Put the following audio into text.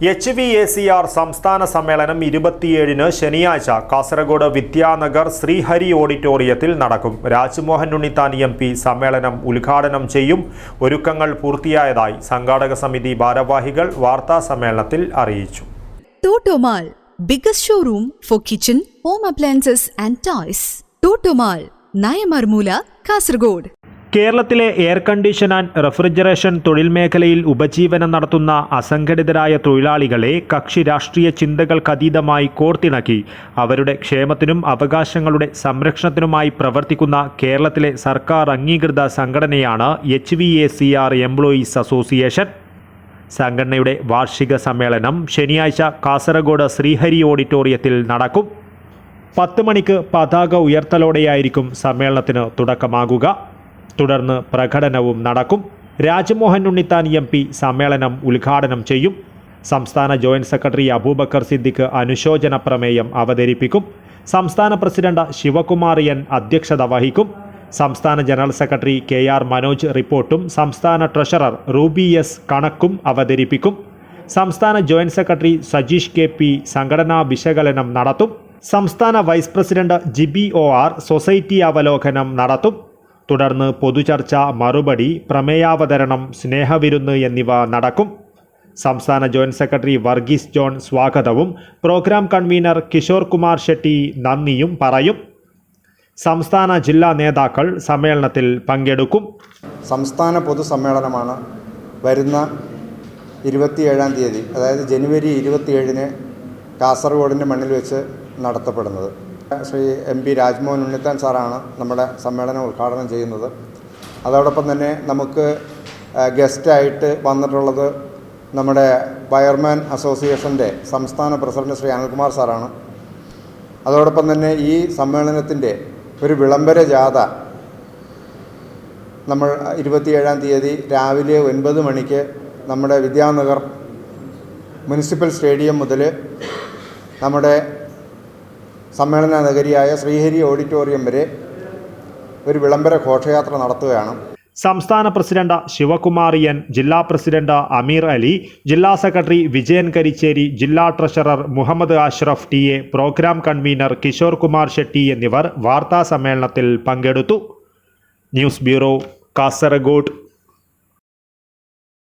H V A C R സംസ്ഥാന സമ്മേളനം ഇരുപത്തിയേഴിന് ശനിയാഴ്ച കാസർഗോഡ് വിദ്യാനഗർ ശ്രീഹരി ഓഡിറ്റോറിയത്തിൽ നടക്കും രാജ്മോഹൻ ഉണ്ണിത്താൻ എം പി സമ്മേളനം ഉദ്ഘാടനം ചെയ്യും ഒരുക്കങ്ങൾ പൂർത്തിയായതായി സംഘാടക സമിതി ഭാരവാഹികൾ വാർത്താ സമ്മേളനത്തിൽ അറിയിച്ചു Totomall biggest showroom for kitchen home appliances and toys. Totomall Nayamarmoola Kasargod. കേരളത്തിലെ എയർ കണ്ടീഷൻ ആൻഡ് റെഫ്രിജറേഷൻ തൊഴിൽ മേഖലയിൽ ഉപജീവനം നടത്തുന്ന അസംഘടിതരായ തൊഴിലാളികളെ കക്ഷി രാഷ്ട്രീയ ചിന്തകൾക്കതീതമായി കോർത്തിണക്കി. അവരുടെ ക്ഷേമത്തിനും അവകാശങ്ങളുടെ സംരക്ഷണത്തിനുമായി പ്രവർത്തിക്കുന്ന കേരളത്തിലെ സർക്കാർ അംഗീകൃത സംഘടനയാണ് H V A C R employees association. സംഘടനയുടെ വാർഷിക സമ്മേളനം ശനിയാഴ്ച കാസർഗോഡ് ശ്രീഹരി ഓഡിറ്റോറിയത്തിൽ നടക്കും. പത്ത് മണിക്ക് പതാക ഉയർത്തലോടെയായിരിക്കും സമ്മേളനത്തിന് തുടക്കമാകുക. തുടർന്ന് പ്രകടനവും നടക്കും. രാജ്മോഹൻ ഉണ്ണിത്താൻ എം പി സമ്മേളനം ഉദ്ഘാടനം ചെയ്യും. സംസ്ഥാന ജോയിന്റ് സെക്രട്ടറി അബൂബക്കർ സിദ്ദിഖ് അനുശോചന പ്രമേയം അവതരിപ്പിക്കും. സംസ്ഥാന പ്രസിഡന്റ് ശിവകുമാർ എൻ അധ്യക്ഷത വഹിക്കും. സംസ്ഥാന general secretary K R Manoj റിപ്പോർട്ടും സംസ്ഥാന ട്രഷറർ റൂബി എസ് കണക്കും അവതരിപ്പിക്കും. സംസ്ഥാന joint secretary Sajeesh K P സംഘടനാ വിശകലനം നടത്തും. സംസ്ഥാന vice president Jibi O R society അവലോകനം നടത്തും. തുടർന്ന് പൊതുചർച്ച മറുപടി പ്രമേയാവതരണം സ്നേഹവിരുന്ന് എന്നിവ നടക്കും. സംസ്ഥാന ജോയിന്റ് സെക്രട്ടറി വർഗീസ് ജോൺ സ്വാഗതവും പ്രോഗ്രാം കൺവീനർ കിഷോർ കുമാർ ഷെട്ടി നന്ദിയും പറയും. സംസ്ഥാന ജില്ലാ നേതാക്കൾ സമ്മേളനത്തിൽ പങ്കെടുക്കും. സംസ്ഥാന പൊതുസമ്മേളനമാണ് വരുന്ന ഇരുപത്തിയേഴാം തീയതി അതായത് ജനുവരി ഇരുപത്തിയേഴിന് കാസർഗോഡിന്റെ മണ്ണിൽ വെച്ച് നടത്തപ്പെടുന്നത്. ശ്രീ എം പി രാജ്മോഹൻ ഉണ്ണിത്താൻ സാറാണ് നമ്മുടെ സമ്മേളനം ഉദ്ഘാടനം ചെയ്യുന്നത്. അതോടൊപ്പം തന്നെ നമുക്ക് ഗസ്റ്റായിട്ട് വന്നിട്ടുള്ളത് നമ്മുടെ വയർമാൻ അസോസിയേഷന്റെ സംസ്ഥാന പ്രസിഡന്റ് ശ്രീ അനിൽകുമാർ സാറാണ്. അതോടൊപ്പം തന്നെ ഈ സമ്മേളനത്തിന്റെ ഒരു വിളംബര ജാഥ നമ്മൾ ഇരുപത്തിയേഴാം തീയതി രാവിലെ ഒൻപത് മണിക്ക് നമ്മുടെ വിദ്യാനഗർ മുനിസിപ്പൽ സ്റ്റേഡിയം മുതൽ നമ്മുടെ സമ്മേളന നഗരിയായ ശ്രീഹരി ഓഡിറ്റോറിയം വരെ ഒരു വിളംബര ഘോഷയാത്ര നടത്തുകയാണ്. സംസ്ഥാന പ്രസിഡന്റ് ശിവകുമാർ എൻ ജില്ലാ പ്രസിഡന്റ് അമീർ അലി ജില്ലാ സെക്രട്ടറി വിജയൻ കരിച്ചേരി ജില്ലാ treasurer Muhammad Ashraf T A programme convener Kishore Kumar Shetty എന്നിവർ വാർത്താ സമ്മേളനത്തിൽ പങ്കെടുത്തു. News bureau Kasargod.